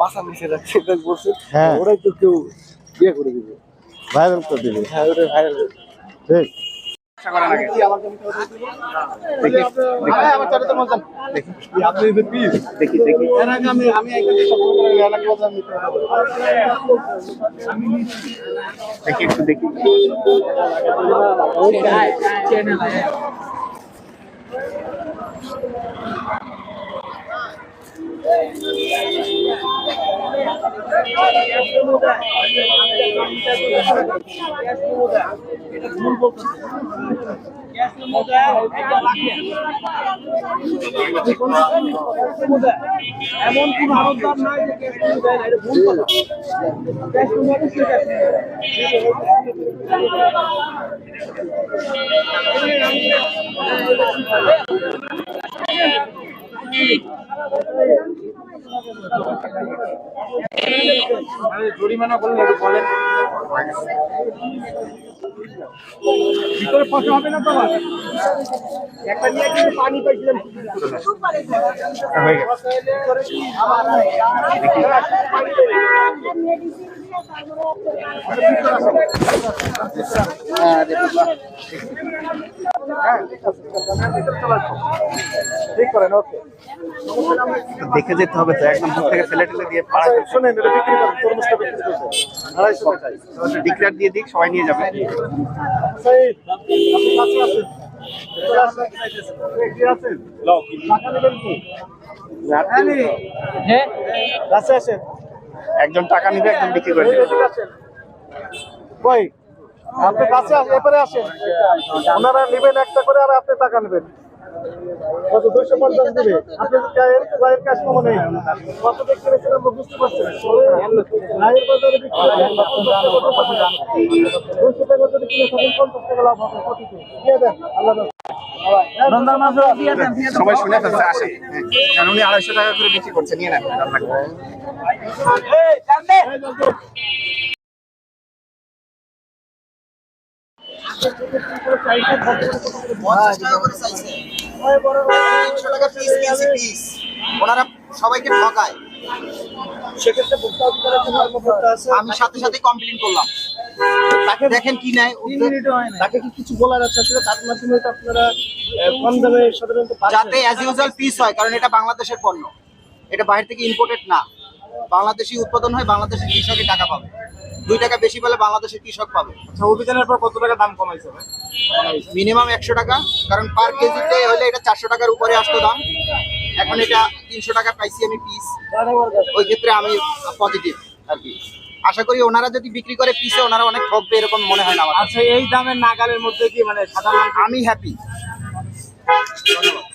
বাসা মিশে যাচ্ছে এটা বলছেন হ্যাঁ। ওরাই তো কেউ বিয়ে করে দিবে। ভাইরাল করে দিবে। হ্যাঁ ওটা ভাইরাল ঠিক। আপনি যদি পিস দেখি এমন কোন আরোপদার নাই যে ক্যাশ দেয় না, এটা ভুল কথা ক্যাশ। জরিমানা করলেন একটু বলেন ভিতরে ফসল হবে না তো আবার? একটা নিয়ে কিন্তু পানি পাইছিলাম হয়ে গেছে দেখে যেতে হবে তো একদম দূর থেকে ফেলে টেলে দিয়ে পাড়া আচ্ছা শুনেন বিক্রি করেন তরমুজটা বিক্রি করতে আড়াইশো টাকা। দিয়ে দিক সবাই নিয়ে যাবে। কি হ্যাঁ? একজন টাকা নিবে একজন বিক্রি করে দেবে। কই আপনি কাছে আসেন এপারে আসেন। ওনারা নেবেন একটা করে আর আপনি টাকা নেবেন। কত দুইশো পঞ্চাশ দেবে। আপনি গায়ের গায়ের কাজ কমো নেই। কত দেখতে পেয়েছেন আমরা বুঝতে পারছেন? গায়ের বাজারে বিক্রি করে দুইশো টাকা যদি কিনে থাকেন পঞ্চাশ টাকা লাভ হবে প্রতিদিন দিয়ে দেন আল্লাহ সবাই শুনে ফেলছে আসে। কারণ উনি আড়াইশো টাকা করে বিক্রি করছে নিয়ে নেন। তিনশো টাকা পিস কিনছি পিস ওনারা সবাইকে ঠকায় সেক্ষেত্রে ভোক্তা অধিকারের জন্য কর্মকর্তা আছে আমি সাথে সাথে কমপ্লেন করলাম। তাকে দেখেন কি নেয় তাকে কি কিছু বলার আছে? আসলে তার মাধ্যমে তো আপনারা আহ, কম দামে সাধারণত যাতে অ্যাজ ইউজুয়াল পিস হয় কারণ এটা বাংলাদেশের পণ্য। এটা বাইরে থেকে ইম্পোর্টেড না। বাংলাদেশি উৎপাদন হয় বাংলাদেশের কৃষকের টাকা পাবে। দুই টাকা বেশি পেলে বাংলাদেশের কৃষক পাবে। আচ্ছা অভিযানের পর কত টাকা দাম কমাইছে? মিনিমাম একশো টাকা কারণ পার কেজিতে হলে এটা চারশো টাকার উপরে আসতো দাম। এখন এটা তিনশো টাকা পাইছি আমি পিস ওই ক্ষেত্রে আমি পজিটিভ আর কি। আশা করি ওনারা যদি বিক্রি করে পিসে ওনারা অনেক ঠকবে এরকম মনে হয় না আমার। আচ্ছা এই দামের নাগালের মধ্যে কি মানে সাধারণ আমি হ্যাপি ধন্যবাদ।